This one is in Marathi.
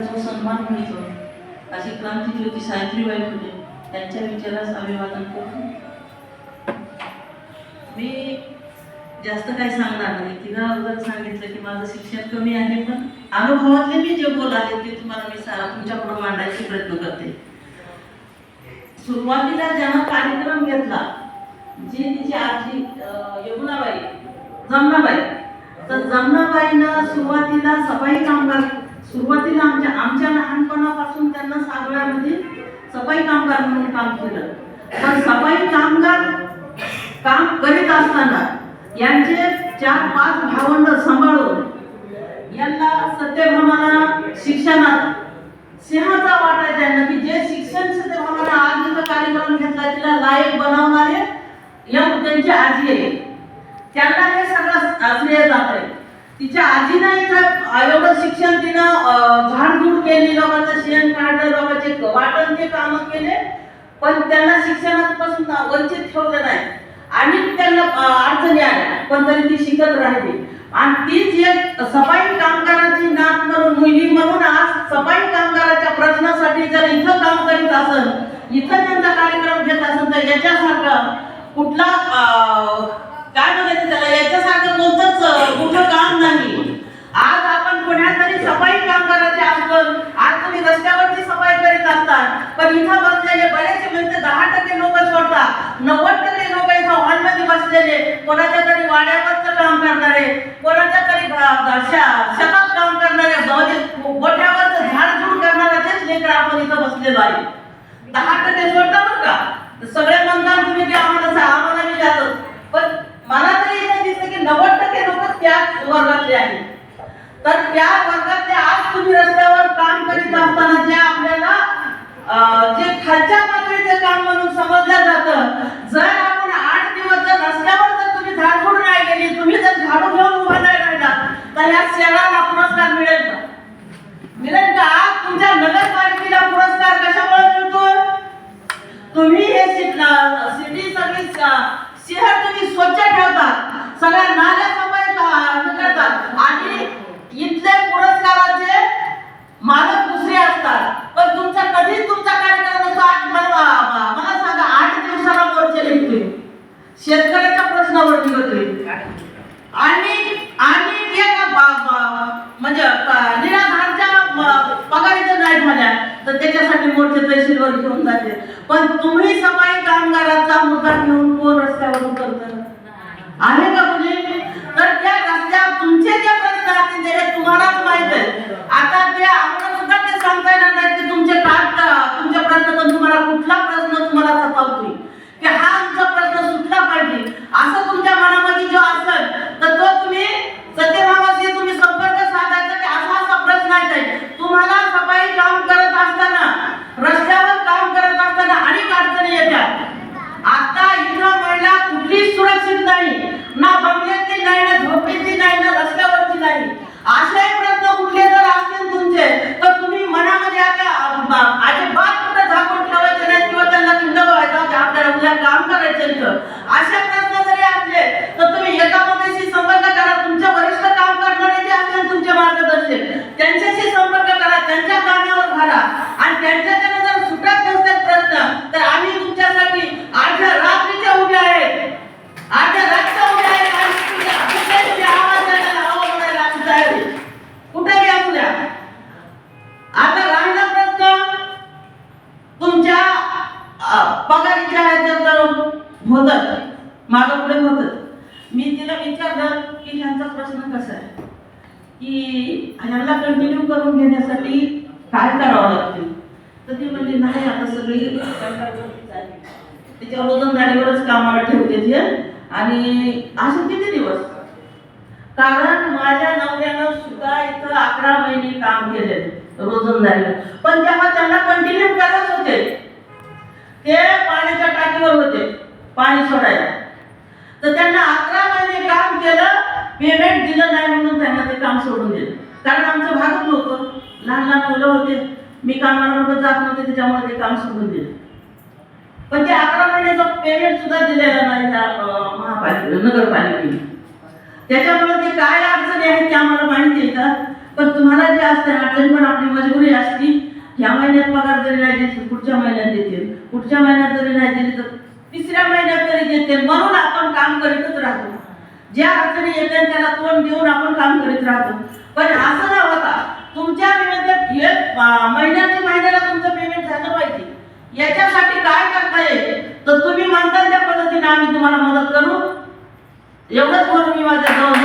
सन्मान मिळतो. अशी क्रांतीज्योती सावित्रीबाई फुले त्यांच्या विचारास अभिवादन करतो. मी जास्त काही सांगणार नाही. तिला अगोदर सांगितलं की माझं शिक्षण कमी आहे पण अनुभवातले मी जे बोल आहे ते तुम्हाला मी सा तुमच्यापुढे मांडायचे प्रयत्न करते. सुरुवातीला ज्यांना कार्यक्रम घेतला जी तिची आजी यमुनाबाई जमनाबाई तर जमनाबाईनं सुरुवातीला सफाई कामगार सुरुवातीला आमच्या आमच्या लहानपणापासून त्यांना सागळ्यामध्ये सफाई कामगार म्हणून काम केलं. पण सफाई कामगार काम करीत असताना यांचे चार पाच भावंड सांभाळून यांना सत्यभ्रमाला शिक्षणात सिंहाचा वाटा त्यांना की जे शिक्षण सत्यभ्रमाला आज कार्यक्रम घेतला तिला लायक बनवणारे या त्यांची आजी आहे. त्यांना हे सगळं श्रेय जात आहे. तिच्या आजीनं इथं एवढं शिक्षण तिनं झाडझूड केली लोकांचं शेण काढलं लोकांचे वाटण ते केले पण त्यांना शिक्षणापासून वंचित ठेवलं नाही. आणि त्यांना अडचणी आल्या पण तरी ती शिकत राहिली. आणि तीच एक सफाई कामगाराची नात म्हणून मुलगी म्हणून आज सफाई कामगाराच्या प्रश्नासाठी जर इथं काम करीत असेल इथं त्यांचा कार्यक्रम घेत असेल तर याच्यासारखं कुठला अं, काय म्हणायचं त्याला याच्यासारखं कोणतंच अं, मोठं काम नाही आज आपण पुण्यात तरी सफाई कामगाराचे असलं आज तुम्ही रस्त्यावरती सफाई करीत असतात पण इथं बसलेले बरेचसे म्हणजे दहा टक्के लोक सोडतात नव्वद टक्के लोक इथं हॉलमध्ये बसलेले. कोणाच्या तरी वाड्यावरचं काम करणारे कोणाच्या तरी शेतात काम करणारे म्हणजे झाड झाडझूड करणारा तेच लेकर आपण इथं बसलेलो आहे. दहा टक्के सोडता बरं का? सगळे म्हणतात तुम्ही की आम्हाला सा- आम्हाला मी जातो पण मला तरी इथं दिसतं की नव्वद टक्के लोक त्याच वर्गातले आहेत तर त्या वर्गातले आज तुम्ही रस्त्यावर काम करीत असताना जे आपल्याला अं, जे खालच्या पातळीचं काम म्हणून समजलं जातं जर आपण आठ दिवस जर रस्त्यावर जर तुम्ही झाडझूड नाही गेली तुम्ही जर झाडू घेऊन उभा नाही राहिला तर या शहराला पुरस्कार मिळेल का? मिळेल का? तुमच्या नगरपालिकेला पुरस्कार कशामुळे मिळतो तुम्ही हे सिटी सगळी शहर तुम्ही स्वच्छ ठेवता सगळ्या नाल्या सफाई क- करतात आणि इथले पुरस्काराचे मालक दुसरे असतात पण तुमचा कधीच तुमचा कार्यक्रम नसतो आठ मला मला सांगा आठ दिवसाला मोर्चे निघतोय शेतकऱ्याच्या प्रश्नावर निघतोय आणि आणि बा- म्हणजे निराधारच्या पगारी जर नाही झाल्या तर त्याच्यासाठी मोर्चे तहसीलवर घेऊन जाते. पण तुम्ही सफाई कामगाराचा मुद्दा घेऊन कोण रस्त्यावर उतरत? आहे का कुणी तर त्या रस्त्यावर तुमचे जे प्रश्न असतील ते हे तुम्हालाच माहीत आहे आता ते आम्हाला सुद्धा ते सांगता येणार नाही की तुमचे काय का- तुमचे प्रश्न पण तुम्हाला कुठला प्रश्न तुम्हाला सतावतोय की हा आमचा प्रश्न सुटला पाहिजे असं तुमच्या मनामध्ये जो असेल तर तो तुम्ही सत्यभामाशी तुम्ही संपर्क साधायचा की असा असा प्रश्न आहे तुम्हाला सफाई काम करत असताना रस्त्यावर काम करत असताना अनेक अडचणी येतात आता इथं महिला कुठलीच सुरक्षित नाही ना बंगल्यातली नाही ना झोपडीतली नाही ना रस्त्यावरची नाही असे प्रश्न कुठले जर असतील तुमचे तर तुम्ही मनामध्ये आता अ- अजिबात कुठं झाकून ठेवायचे नाही किंवा त्यांना खिंड व्हायचा की आपल्याला उद्या काम करायचं इथं असे प्रश्न जरी असले तर तुम्ही एकामेकाशी संपर्क करा तुमच्या वरिष्ठ काम करणारे जे असतील तुमचे मार्गदर्शक त्यांच्याशी संपर्क करा त्यांच्या कानावर घाला आणि त्यांच्याकडे जर सुटत नसतात प्रश्न तर आम्ही तुमच्यासाठी अर्ध्या रात्रीच्या उभ्या आहेत अर्ध्या रात्र उभ्या आहेत आणि तुमच्या- कुठेही आवाज द्यायला हवा म्हणायला आम्ही तयार आहे. कुठेही असू द्या आता राहिला प्रश्न तुमच्या अ, पगारीच्या ह्याच्यात तर होतं मागं पुढे होतं मी तिला विचारलं की ह्यांचा प्रश्न कसा आहे? की ह्यांना कंटिन्यू करून घेण्यासाठी काय करावं लागते? तर ती म्हणजे नाही आता सगळी कंटाळवाणीच तिच्या रोजंदारीवरच कामाला ठेवते ती आणि असे किती दिवस? कारण माझ्या नवऱ्यानं सुद्धा इथं अकरा महिने काम केले रोजंदारीला. पण तेव्हा त्यांना कंटिन्यू करत होते ते पाणी सोडायला. तर त्यांना अकरा महिने काम केलं पेमेंट दिलं नाही म्हणून त्यांना ते काम सोडून दिलं. कारण आमचं भागत नव्हतं. लहान लहान मुलं होते. मी कामाला जात नव्हते त्याच्यामुळे ते काम सोडून दिलं. पण ते अकरा महिन्याचं पेमेंट सुद्धा दिलेलं नाही त्या अं, नगरपालिकेने. त्याच्यामुळे ते काय अडचणी आहेत ते आम्हाला माहिती आहे का? पण तुम्हाला जे असते ना तरी पण आपली मजबुरी असती. ह्या महिन्यात पगार जरी नाही दिली तर पुढच्या महिन्यात देतील. पुढच्या महिन्यात जरी नाही दिली तर तिसऱ्या महिन्यात तरी म्हणून आपण काम करीतच राहतो. ज्या अडचणी येतात त्याला तोंड देऊन आपण काम करीत राहतो. पण असं ना होता तुमच्या पेमेंट हे महिन्याच्या महिन्याला तुमचं पेमेंट झालं पाहिजे. याच्यासाठी काय करता येईल? तर तुम्ही म्हणता त्या पद्धतीने आम्ही तुम्हाला मदत करू. एवढंच म्हणून मी माझ्या जवळ